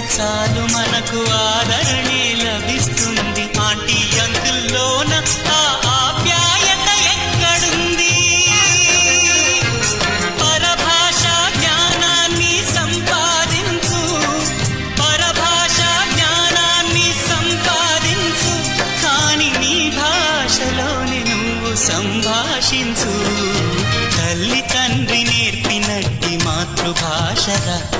చాలు మనకు ఆదరణే లభిస్తుంది. ఆంటీ అంకుల్లోన ఆ ఆప్యాయత ఎక్కడుంది? పరభాష జ్ఞానాన్ని సంపాదించు. పరభాష జ్ఞానాన్ని సంపాదించు. కాని నీ భాషలోని నువ్వు సంభాషించు. తల్లి తండ్రి నేర్పినట్టి మాతృభాషగా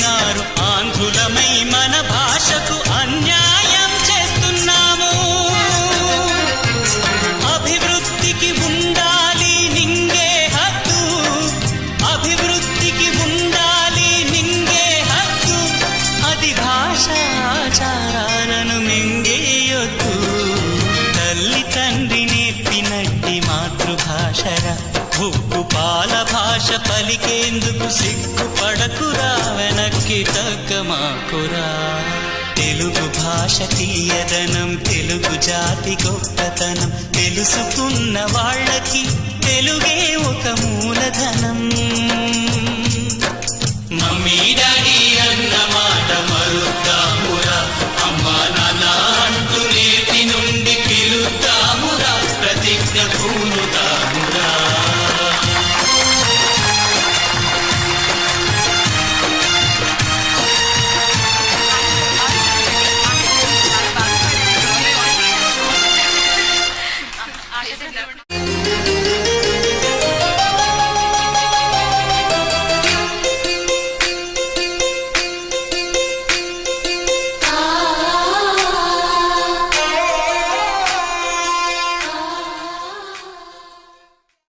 మన భాషకు అన్యాయం చేస్తున్నాము. అభివృద్ధికి ఉండాలి నింగే హక్కు అభివృద్ధికి ఉండాలి నింగే హక్కు అది భాషాచారాలను మింగేయొద్దు తల్లి తండ్రి నేర్పినట్టి మాతృభాషరా. ఉప్పు పాల భాష పలికేందుకు సిగ్గుపడకురా వెనక్కి తగ్గమాకురా. తెలుగు భాష తీయదనం తెలుగు జాతి గొప్పతనం తెలుసుకున్న వాళ్ళకి తెలుగే ఒక మూలధనం.